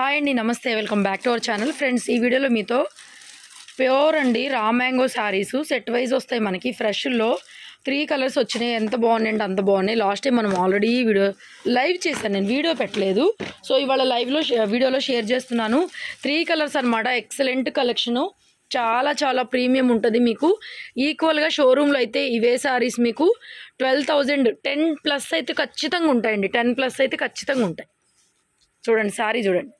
Hi అండి నమస్తే. Welcome back to our channel friends ఈ వీడియోలో మీతో ప్యూర్ అండి raw mango saris set wise వస్తాయి మనకి. ఫ్రెష్లో త్రీ కలర్స్ వచ్చినాయి. ఎంత బాగున్నాయి అంటే అంత బాగున్నాయి. లాస్ట్ టైం మనం ఆల్రెడీ వీడియో లైవ్ చేశాను. నేను వీడియో పెట్టలేదు. సో ఇవాళ లైవ్లో వీడియోలో షేర్ చేస్తున్నాను. త్రీ కలర్స్ అనమాట ఎక్సలెంట్ కలెక్షను చాలా చాలా ప్రీమియం ఉంటుంది మీకు. ఈక్వల్గా షోరూంలో అయితే ఇవే సారీస్ మీకు. ట్వెల్వ్ థౌజండ్ టెన్ ప్లస్ అయితే ఖచ్చితంగా ఉంటాయండి. టెన్ ప్లస్ అయితే ఖచ్చితంగా ఉంటాయి. చూడండి సారీ చూడండి.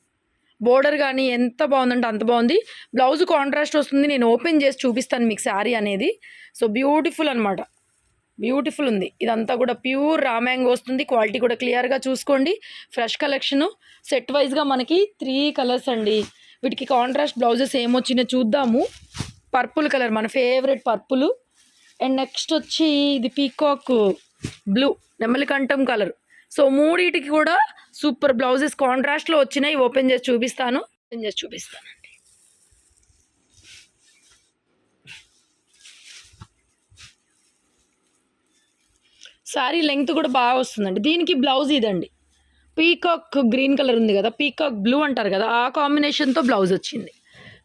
బోర్డర్ కానీ ఎంత బాగుందంటే అంత బాగుంది. బ్లౌజ్ కాంట్రాస్ట్ వస్తుంది. నేను ఓపెన్ చేసి చూపిస్తాను మీకు శారీ అనేది. సో బ్యూటిఫుల్ అనమాట బ్యూటిఫుల్ ఉంది. ఇదంతా కూడా ప్యూర్ రామ్యాంగ్ వస్తుంది. క్వాలిటీ కూడా క్లియర్గా చూసుకోండి. ఫ్రెష్ కలెక్షను సెట్ వైజ్గా మనకి త్రీ కలర్స్ అండి. వీటికి కాంట్రాస్ట్ బ్లౌజెస్ ఏమొచ్చినాయో చూద్దాము. పర్పుల్ కలర్ మన ఫేవరెట్ పర్పుల్ అండ్ నెక్స్ట్ వచ్చి ఇది పీకాక్ బ్లూ నెమలికంఠం కలర్ సో మూడింటికి కూడా సూపర్ బ్లౌజెస్ కాంట్రాస్ట్లో వచ్చినాయి. ఓపెన్ చేసి చూపిస్తాను. ఓపెన్ చేసి చూపిస్తానండి శారీ లెంగ్త్ కూడా బాగా వస్తుందండి. దీనికి బ్లౌజ్ ఇదండి. పీకాక్ గ్రీన్ కలర్ ఉంది కదా పీకాక్ బ్లూ అంటారు కదా ఆ కాంబినేషన్తో బ్లౌజ్ వచ్చింది.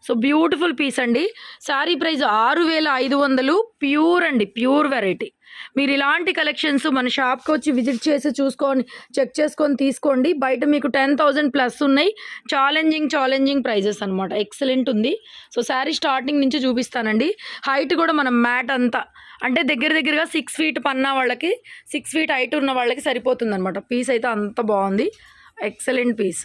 సో బ్యూటిఫుల్ పీస్ అండి. శారీ ప్రైస్ ఆరు వేల ఐదు వందలు. ప్యూర్ అండి ప్యూర్ వెరైటీ. మీరు ఇలాంటి కలెక్షన్స్ మన షాప్కి వచ్చి విజిట్ చేసి చూసుకొని చెక్ చేసుకొని తీసుకోండి. బయట మీకు టెన్ థౌజండ్ ప్లస్ ఉన్నాయి. ఛాలెంజింగ్ ఛాలెంజింగ్ ప్రైజెస్ అనమాట ఎక్సలెంట్ ఉంది. సో శారీ స్టార్టింగ్ నుంచి చూపిస్తానండి. హైట్ కూడా మనం మ్యాట్ అంతా. అంటే దగ్గర దగ్గరగా సిక్స్ ఫీట్ పన్న వాళ్ళకి సిక్స్ ఫీట్ హైట్ ఉన్న వాళ్ళకి సరిపోతుంది అనమాట పీస్ అయితే అంత బాగుంది. Excellent piece.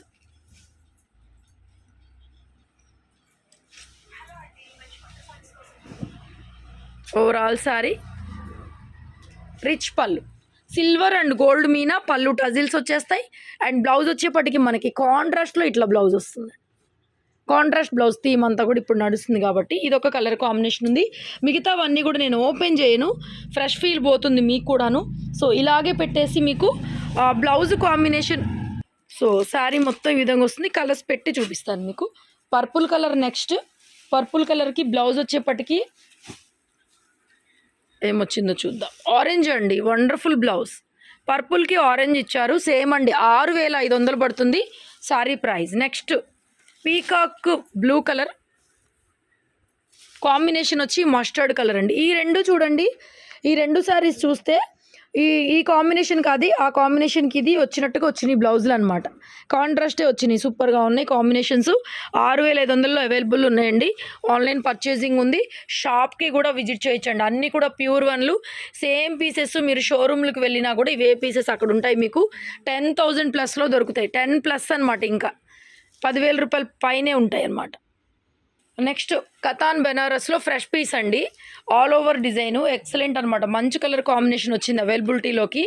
Overall sari rich పళ్ళు సిల్వర్ అండ్ గోల్డ్ మీన పళ్ళు టజిల్స్ వచ్చేస్తాయి. అండ్ బ్లౌజ్ వచ్చేప్పటికి మనకి కాంట్రాస్ట్లో ఇట్లా బ్లౌజ్ వస్తుంది. కాంట్రాస్ట్ బ్లౌజ్ థీమ్ అంతా కూడా ఇప్పుడు నడుస్తుంది కాబట్టి ఇది ఒక కలర్ కాంబినేషన్ ఉంది. మిగతావన్నీ కూడా నేను ఓపెన్ చేయను. ఫ్రెష్ ఫీల్ పోతుంది మీకు కూడాను. సో ఇలాగే పెట్టేసి మీకు బ్లౌజ్ కాంబినేషన్ సో శారీ మొత్తం ఈ విధంగా వస్తుంది. కలర్స్ పెట్టి చూపిస్తాను మీకు. పర్పుల్ కలర్ నెక్స్ట్ పర్పుల్ కలర్కి బ్లౌజ్ వచ్చేప్పటికి ఏమొచ్చిందో చూద్దాం. ఆరెంజ్ అండి వండర్ఫుల్ బ్లౌజ్ పర్పుల్కి ఆరెంజ్ ఇచ్చారు సేమ్ అండి. ఆరు వేల ఐదు వందలు పడుతుంది sari price. Next peacock blue colour combination వచ్చి మస్టర్డ్ కలర్ అండి. ఈ రెండు చూడండి. ఈ రెండు శారీస్ చూస్తే ఈ ఈ కాంబినేషన్ కాదు ఆ కాంబినేషన్కి ఇది వచ్చినట్టుగా వచ్చినాయి బ్లౌజులు అనమాట కాంట్రాస్టే వచ్చినాయి సూపర్గా ఉన్నాయి కాంబినేషన్స్. ఆరు వేల ఐదు వందల్లో అవైలబుల్ ఉన్నాయండి. ఆన్లైన్ పర్చేసింగ్ ఉంది. షాప్కి కూడా విజిట్ చేయొచ్చండి. అన్నీ కూడా ప్యూర్ వన్లు. సేమ్ పీసెస్ మీరు షోరూమ్లకు వెళ్ళినా కూడా ఇవే పీసెస్ అక్కడ ఉంటాయి మీకు. టెన్ థౌజండ్ ప్లస్లో దొరుకుతాయి. టెన్ ప్లస్ అనమాట ఇంకా. పదివేల రూపాయల పైనే ఉంటాయి అన్నమాట నెక్స్ట్ కథాన్ బెనారస్లో ఫ్రెష్ పీస్ అండి. ఆల్ ఓవర్ డిజైన్ ఎక్సలెంట్ అనమాట మంచి కలర్ కాంబినేషన్ వచ్చింది అవైలబిలిటీలోకి.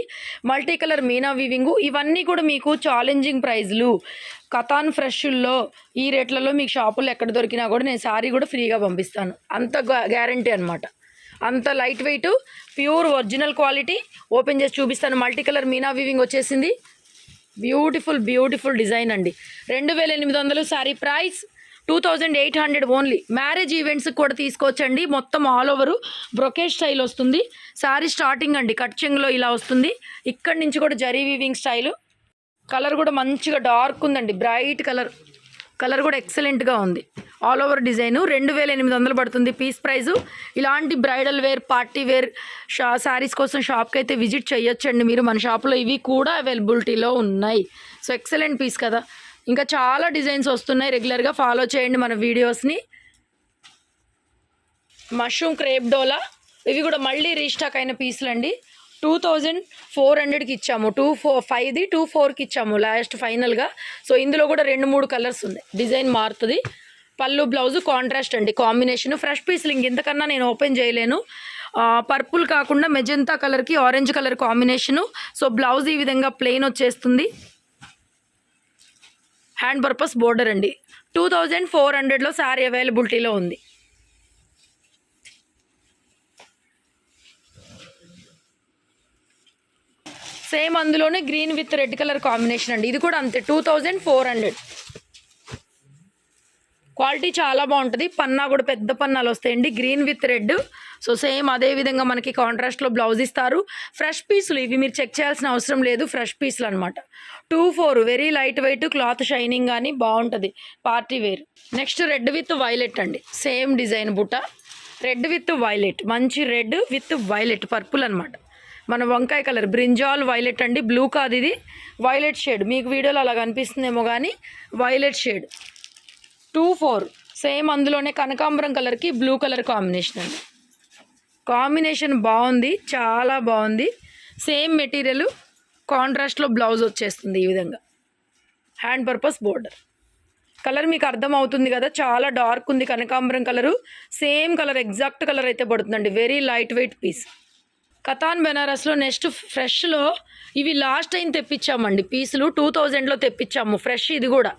మల్టీ కలర్ మీనా వీవింగ్ ఇవన్నీ కూడా మీకు ఛాలెంజింగ్ ప్రైజ్లు. కథాన్ ఫ్రెష్ల్లో ఈ రేట్లలో మీకు షాపుల్లో ఎక్కడ దొరికినా కూడా నేను శారీ కూడా ఫ్రీగా పంపిస్తాను. అంత గ్యారంటీ అనమాట అంత light weight pure original quality. Open చేసి చూపిస్తాను. మల్టీ కలర్ మీనా వీవింగ్ వచ్చేసింది. బ్యూటిఫుల్ బ్యూటిఫుల్ డిజైన్ అండి. రెండు వేల ఎనిమిది వందలు sari price. Two thousand eight hundred only. Marriage ఈవెంట్స్కి కూడా తీసుకోవచ్చండి. మొత్తం ఆల్ ఓవర్ బ్రొకేష్ స్టైల్ వస్తుంది. శారీ స్టార్టింగ్ అండి. కట్చింగ్లో ఇలా వస్తుంది. ఇక్కడి నుంచి కూడా జరీ వీవింగ్ స్టైలు. కలర్ కూడా మంచిగా డార్క్ ఉందండి. Bright colour. కలర్ కూడా ఎక్సలెంట్గా ఉంది. All over design. రెండు వేల ఎనిమిది వందలు పడుతుంది పీస్ ప్రైజు. ఇలాంటి బ్రైడల్ వేర్ పార్టీ వేర్ షా శారీస్ కోసం షాప్కి అయితే విజిట్ చేయొచ్చండి మీరు. మన షాప్లో ఇవి కూడా అవైలబిలిటీలో ఉన్నాయి. సో ఎక్సలెంట్ పీస్ కదా. ఇంకా చాలా డిజైన్స్ వస్తున్నాయి. రెగ్యులర్గా ఫాలో చేయండి మన వీడియోస్ని. మష్రూమ్ క్రేప్ డోలా ఇవి కూడా మళ్ళీ రీస్టాక్ అయిన పీసులు అండి. టూ థౌజండ్ ఫోర్ హండ్రెడ్కి ఇచ్చాము. టూ ఫోర్ ఫైవ్ది టూ ఫోర్కి ఇచ్చాము లాస్ట్ ఫైనల్గా సో ఇందులో కూడా రెండు మూడు కలర్స్ ఉన్నాయి. డిజైన్ మారుతుంది. పళ్ళు బ్లౌజ్ కాంట్రాస్ట్ అండి. కాంబినేషన్ ఫ్రెష్ పీసులు ఇంక ఇంతకన్నా నేను ఓపెన్ చేయలేను. పర్పుల్ కాకుండా మెజంతా కలర్కి orange colour combination so blouse ఈ విధంగా ప్లెయిన్ వచ్చేస్తుంది. హ్యాండ్ పర్పస్ బోర్డర్ అండి. టూ థౌజండ్ ఫోర్ హండ్రెడ్లో శారీ అవైలబిలిటీలో ఉంది. సేమ్ అందులోనే green with red colour combination అండి. ఇది కూడా అంతే two thousand four hundred. Quality చాలా బాగుంటుంది. పన్నా కూడా పెద్ద పన్నాలు వస్తాయండి green with red. So same అదే విధంగా మనకి కాంట్రాస్ట్లో బ్లౌజ్ ఇస్తారు. ఫ్రెష్ పీసులు ఇవి మీరు చెక్ చేయాల్సిన అవసరం లేదు ఫ్రెష్ పీసులు అనమాట two four very light weight cloth shining కానీ బాగుంటుంది. Party wear. Next red with violet అండి. సేమ్ డిజైన్ బుట్ట. Red with violet. మంచి రెడ్ విత్ వైలెట్ పర్పుల్ అనమాట మన వంకాయ కలర్. బ్రింజాల్ వైలెట్ అండి. బ్లూ కాదు ఇది. Violet shade. మీకు వీడియోలో అలా కనిపిస్తుందేమో కానీ violet shade. Two four. Same అందులోనే కనకాంబరం కలర్కి బ్లూ కలర్ కాంబినేషన్ అండి. కాంబినేషన్ బాగుంది. చాలా బాగుంది. Same material. కాంట్రాస్ట్లో బ్లౌజ్ వచ్చేస్తుంది ఈ విధంగా. హ్యాండ్ పర్పస్ బోర్డర్ కలర్ మీకు అర్థం అవుతుంది కదా చాలా డార్క్ ఉంది కనకాంబరం colour same colour exact colour అయితే పడుతుందండి. వెరీ లైట్ వెయిట్ పీస్ కథాన్ బెనారస్లో నెక్స్ట్ ఫ్రెష్లో ఇవి లాస్ట్ టైం తెప్పించామండి. పీసులు టూ థౌజండ్లో తెప్పించాము ఫ్రెష్ ఇది కూడా.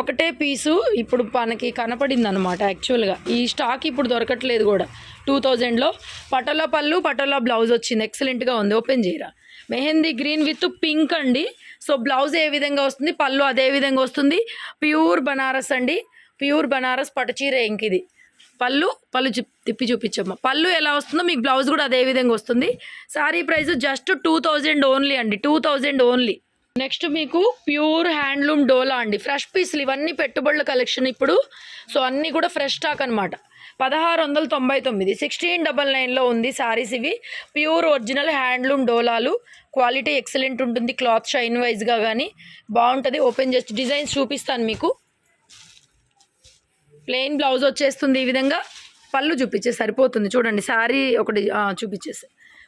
ఒకటే పీసు ఇప్పుడు మనకి కనపడింది అనమాట యాక్చువల్గా ఈ స్టాక్ ఇప్పుడు దొరకట్లేదు కూడా. టూ థౌజండ్లో పటోలా పళ్ళు పటోలా బ్లౌజ్ వచ్చింది. ఎక్సలెంట్గా ఉంది. ఓపెన్ చేయరా? మెహందీ గ్రీన్ విత్ పింక్ అండి. సో బ్లౌజ్ ఏ విధంగా వస్తుంది? పళ్ళు అదే విధంగా వస్తుంది. ప్యూర్ బనారస్ అండి. ప్యూర్ బనారస్ పట్టుచీర ఇంకిది పళ్ళు పళ్ళు తిప్పి చూపించమ్మ. పళ్ళు ఎలా వస్తుందో మీకు బ్లౌజ్ కూడా అదే విధంగా వస్తుంది. Sari price just two thousand only అండి. Two thousand only. నెక్స్ట్ మీకు ప్యూర్ హ్యాండ్లూమ్ డోలా అండి. ఫ్రెష్ పీసులు ఇవన్నీ పెట్టుబడుల కలెక్షన్ ఇప్పుడు. సో అన్నీ కూడా ఫ్రెష్ స్టాక్ అనమాట పదహారు వందల తొంభై తొమ్మిది సిక్స్టీన్ డబల్ నైన్లో ఉంది సారీస్ ఇవి. ప్యూర్ ఒరిజినల్ హ్యాండ్లూమ్ డోలాలు. క్వాలిటీ ఎక్సలెంట్ ఉంటుంది. క్లాత్ షైన్ వైజ్గా కానీ బాగుంటుంది. ఓపెన్ చేసి డిజైన్స్ చూపిస్తాను మీకు. ప్లెయిన్ బ్లౌజ్ వచ్చేస్తుంది ఈ విధంగా. పళ్ళు చూపించే సరిపోతుంది. చూడండి శారీ ఒకటి చూపించేసి.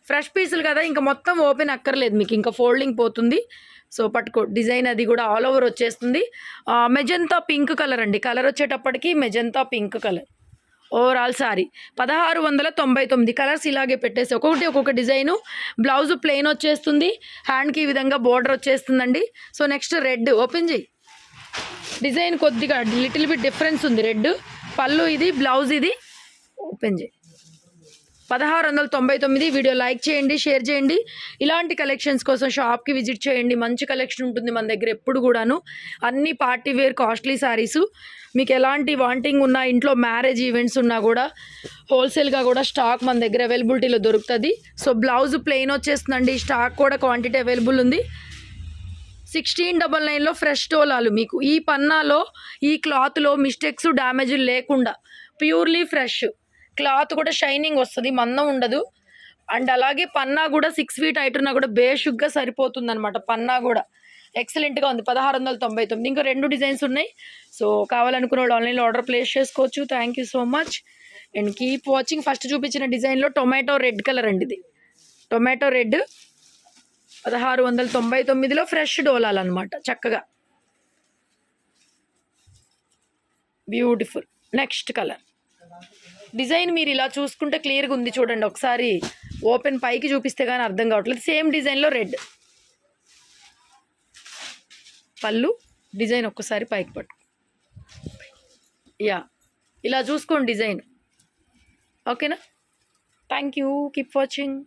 ఫ్రెష్ పీసులు కదా ఇంకా మొత్తం ఓపెన్ అక్కర్లేదు మీకు. ఇంకా ఫోల్డింగ్ పోతుంది. సో పట్టుకో డిజైన్ అది కూడా ఆల్ ఓవర్ వచ్చేస్తుంది. మెజంతా పింక్ కలర్ అండి. కలర్ వచ్చేటప్పటికి magenta pink colour overall sari పదహారు వందల తొంభై తొమ్మిది కలర్స్ ఇలాగే పెట్టేసి ఒక్కొక్కటి ఒక్కొక్క డిజైను బ్లౌజ్ ప్లెయిన్ వచ్చేస్తుంది. హ్యాండ్కి ఈ విధంగా బోర్డర్ వచ్చేస్తుందండి. సో నెక్స్ట్ రెడ్ ఓపెన్ చేయి. డిజైన్ కొద్దిగా లిటిల్ బిట్ డిఫరెన్స్ ఉంది. రెడ్ పళ్ళు ఇది బ్లౌజ్ ఇది. ఓపెన్ చేయి. పదహారు వందల తొంభై తొమ్మిది వీడియో లైక్ చేయండి షేర్ చేయండి. ఇలాంటి కలెక్షన్స్ కోసం షాప్కి విజిట్ చేయండి. మంచి కలెక్షన్ ఉంటుంది మన దగ్గర ఎప్పుడు కూడాను. అన్ని పార్టీ వేర్ కాస్ట్లీ శారీస్ మీకు ఎలాంటి వాంటింగ్ ఉన్నా ఇంట్లో మ్యారేజ్ ఈవెంట్స్ ఉన్నా కూడా హోల్సేల్గా కూడా స్టాక్ మన దగ్గర అవైలబిలిటీలో దొరుకుతుంది. సో బ్లౌజ్ ప్లెయిన్ వచ్చేస్తుందండి. స్టాక్ కూడా క్వాంటిటీ అవైలబుల్ ఉంది. సిక్స్టీన్ డబల్ నైన్లో ఫ్రెష్ టోలాలు మీకు. ఈ పన్నాలో ఈ క్లాత్లో మిస్టేక్స్ డ్యామేజ్ లేకుండా ప్యూర్లీ ఫ్రెష్. క్లాత్ కూడా షైనింగ్ వస్తుంది మందం ఉండదు. అండ్ అలాగే పన్నా కూడా సిక్స్ ఫీట్ హైట్ ఉన్నా కూడా బేషుగ్గా సరిపోతుంది అనమాట పన్నా కూడా. ఎక్సలెంట్గా ఉంది పదహారు వందల తొంభై తొమ్మిది. ఇంకా రెండు డిజైన్స్ ఉన్నాయి. సో కావాలనుకున్న వాళ్ళు ఆన్లైన్లో ఆర్డర్ ప్లేస్ చేసుకోవచ్చు. Thank you so much and keep watching first చూపించిన డిజైన్లో టొమాటో రెడ్ కలర్ అండి ఇది. టొమాటో రెడ్ పదహారు వందల తొంభై తొమ్మిదిలో ఫ్రెష్ డోలాలన్నమాట చక్కగా. బ్యూటిఫుల్ నెక్స్ట్ కలర్ డిజైన్ మీరు ఇలా చూసుకుంటే క్లియర్గా ఉంది చూడండి. ఒకసారి ఓపెన్ పైకి చూపిస్తే కానీ అర్థం కావట్లేదు. సేమ్ డిజైన్లో రెడ్. పళ్ళు డిజైన్ ఒక్కసారి పైకి పట్టు. యా ఇలా చూసుకోండి డిజైన్. ఓకేనా? Thank you. Keep watching.